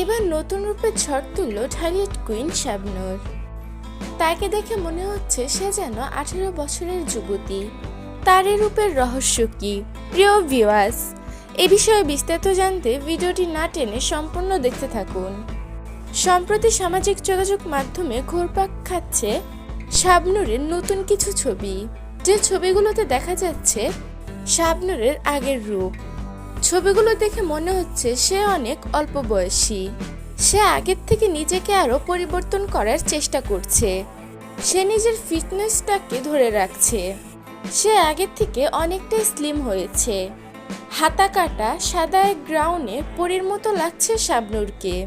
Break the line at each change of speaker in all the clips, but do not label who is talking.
এবার নতুন রূপে ঝড় তুলল ঢালিউড কুইন শাবনূর। তাকে দেখে মনে হচ্ছে সে যেন আঠেরো বছরের যুবতী। তার রূপের রহস্য কি? প্রিয় ভিউয়ার্স এ বিষয়ে বিস্তারিত জানতে ভিডিওটি না টেনে সম্পূর্ণ দেখতে থাকুন। সম্প্রতি সামাজিক যোগাযোগ মাধ্যমে ঘুরপাক খাচ্ছে শাবনূরের নতুন কিছু ছবি। যে ছবিগুলোতে দেখা যাচ্ছে শাবনূরের আগের রূপ। ছবিগুলো দেখে মনে হচ্ছে সে অনেক অল্প বয়সী। সে আগের থেকে নিজেকে আরও পরিবর্তন করার চেষ্টা করছে। সে নিজের ফিটনেসটাকে ধরে রাখছে। সে আগের থেকে অনেকটাই স্লিম হয়েছে। হাতা কাটা সাদা এক গ্রাউনে পরীর মতো লাগছে শাবনূরকে।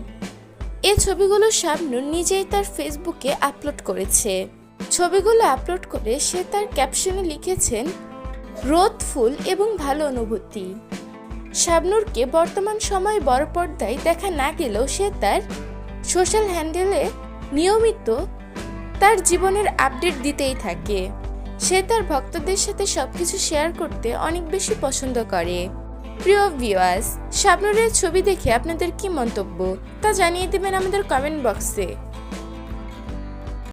এই ছবিগুলো শাবনূর নিজেই তার ফেসবুকে আপলোড করেছে। ছবিগুলো আপলোড করে সে তার ক্যাপশনে লিখেছেন, রোদ, ফুল এবং ভালো অনুভূতি। শাবনূরকে বর্তমান সময়ে বড় পর্দায় দেখা না গেলেও সে তার সোশ্যাল হ্যান্ডেলে নিয়মিত তার জীবনের আপডেট দিতেই থাকে। সে তার ভক্তদের সাথে সবকিছু শেয়ার করতে অনেক বেশি পছন্দ করে। প্রিয় ভিউয়ার্স স্বপ্নরের ছবি দেখে আপনাদের কি মন্তব্য তা জানিয়ে দেবেন আমাদের কমেন্ট বক্সে